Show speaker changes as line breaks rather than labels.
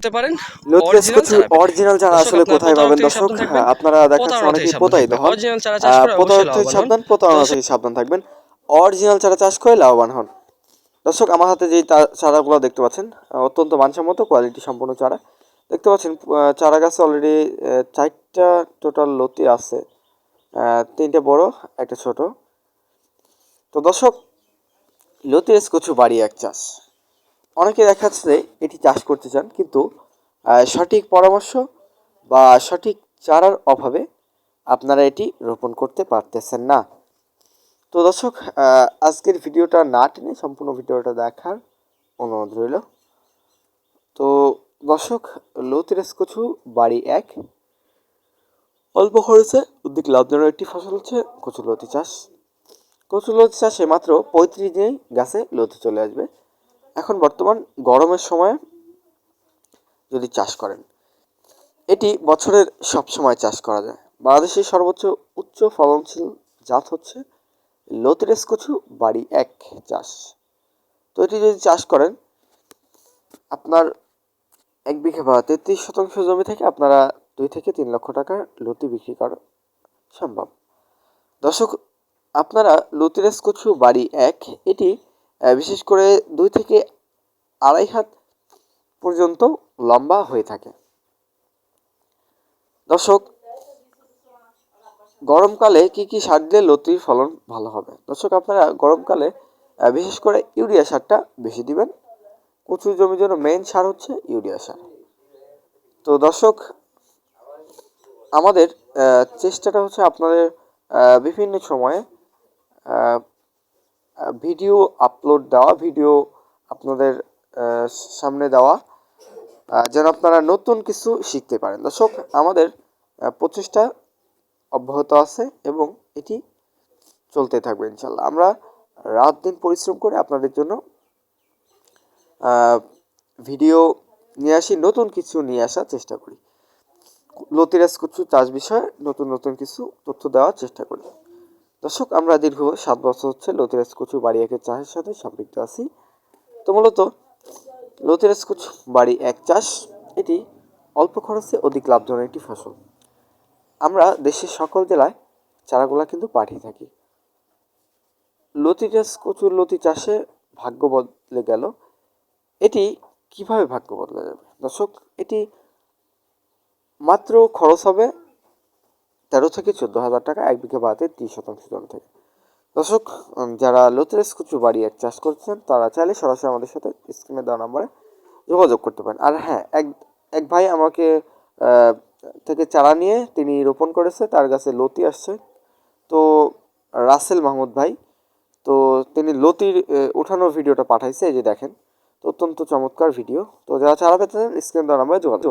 করতে পারেন।
অরিজিনাল চারা আসলে কোথায় পাবেন? দর্শক আপনারা দেখাচ্ছেন অনেকেই প্রতারিত হন
হন।
সাবধান প্রতারণা থেকে সাবধান থাকবেন। অরিজিনাল চারা চাষ করে লাভবান হন। দর্শক আমার হাতে যে চারাগুলো দেখতে পাচ্ছেন অত্যন্ত মানসম্মত কোয়ালিটি সম্পন্ন চারা। দেখতে পাচ্ছেন চারা গাছে অলরেডি চারটা টোটাল লতি আছে। তিনটে বড় একটা ছোট। তো দর্শক লতিরাজ কচু বাড়ি এক চাষ। অনেকে দেখাচ্ছে যে এটি চাষ করতে চান, কিন্তু সঠিক পরামর্শ বা সঠিক চারার অভাবে আপনারা এটি রোপণ করতে পারতেছেন না। তো দর্শক আজকের ভিডিওটা না টেনে সম্পূর্ণ ভিডিওটা দেখার অনুরোধ রইল। তো দর্শক লতিরাজ কচু, বাড়ি এক। অল্প খরচে অধিক লাভজনক একটি ফসল হচ্ছে কচু লতি চাষ। কচু লতি চাষে মাত্র পঁয়ত্রিশ দিনেই গাছে লতি চলে আসবে। এখন বর্তমান গরমের সময় যদি চাষ করেন, এটি বছরের সব সময় চাষ করা যায়। বাংলাদেশের সর্বোচ্চ উচ্চ ফলনশীল জাত হচ্ছে লতিরেস কচু বাড়ি এক চাষ। তো এটি যদি চাষ করেন, আপনার এক বিঘা বা তেত্রিশ শতাংশ জমি থেকে আপনারা দুই থেকে তিন লক্ষ টাকার লতি বিক্রি করা সম্ভব। দর্শক, আপনারা লতিরাজ কচু বাড়ি এক, এটি বিশেষ করে দুই থেকে আড়াই হাত পর্যন্ত লম্বা হয়ে থাকে। দর্শক, গরমকালে কি কি সার দিলে লতির ফলন ভালো হবে? দর্শক, আপনারা গরমকালে বিশেষ করে ইউরিয়া সারটা বেশি দিবেন। কচু জমির জন্য মেইন সার হচ্ছে ইউরিয়া সার। তো দর্শক, আমাদের চেষ্টাটা হচ্ছে আপনাদের বিভিন্ন সময়ে ভিডিও আপলোড দেওয়া, ভিডিও আপনাদের সামনে দেওয়া যেন আপনারা নতুন কিছু শিখতে পারেন। দর্শক, আমাদের প্রচেষ্টা অব্যাহত আছে এবং এটি চলতে থাকবে ইনশাল্লাহ আমরা রাত দিন পরিশ্রম করে আপনাদের জন্য ভিডিও নিয়ে আসি, নতুন কিছু নিয়ে আসার চেষ্টা করি। লতিরাজ কিছু চাষ বিষয়ে নতুন নতুন কিছু তথ্য দেওয়ার চেষ্টা করি। দর্শক, আমরা দীর্ঘ সাত বছর হচ্ছে লতিরাজ কচু বাড়ি একের চাষের সাথে সম্পৃক্ত আছি। তো মূলত লতিরাজ কচু বাড়ি এক চাষ, এটি অল্প খরচে অধিক লাভজনক একটি ফসল। আমরা দেশের সকল জেলায় চারাগুলা কিন্তু পাঠিয়ে থাকি। লতি চাষ কচুর লতি চাষে ভাগ্য বদলে গেল। এটি কীভাবে ভাগ্য বদলে যাবে? দর্শক, এটি মাত্র খরচ হবে তেরো থেকে চোদ্দ হাজার টাকা, এক বিঘা বাদে ত্রিশ শতাংশ জমি থেকে। দর্শক যারা লতিরাজ কচু বাড়ি এক চাষ করছেন, তারা চাইলে সরাসরি আমাদের সাথে স্ক্রিনে দেওয়া নাম্বারে যোগাযোগ করতে পারেন। আর হ্যাঁ এক এক ভাই আমাকে থেকে চারা নিয়ে তিনি রোপণ করেছে, তার কাছে লতি আসছে। তো, রাসেল মাহমুদ ভাই, তো তিনি লতির উঠানোর ভিডিওটা পাঠাইছে, এই যে দেখেন, তো অত্যন্ত চমৎকার ভিডিও। তো যারা চারা পেতে স্ক্রিন দেওয়া নাম্বারে যোগাযোগ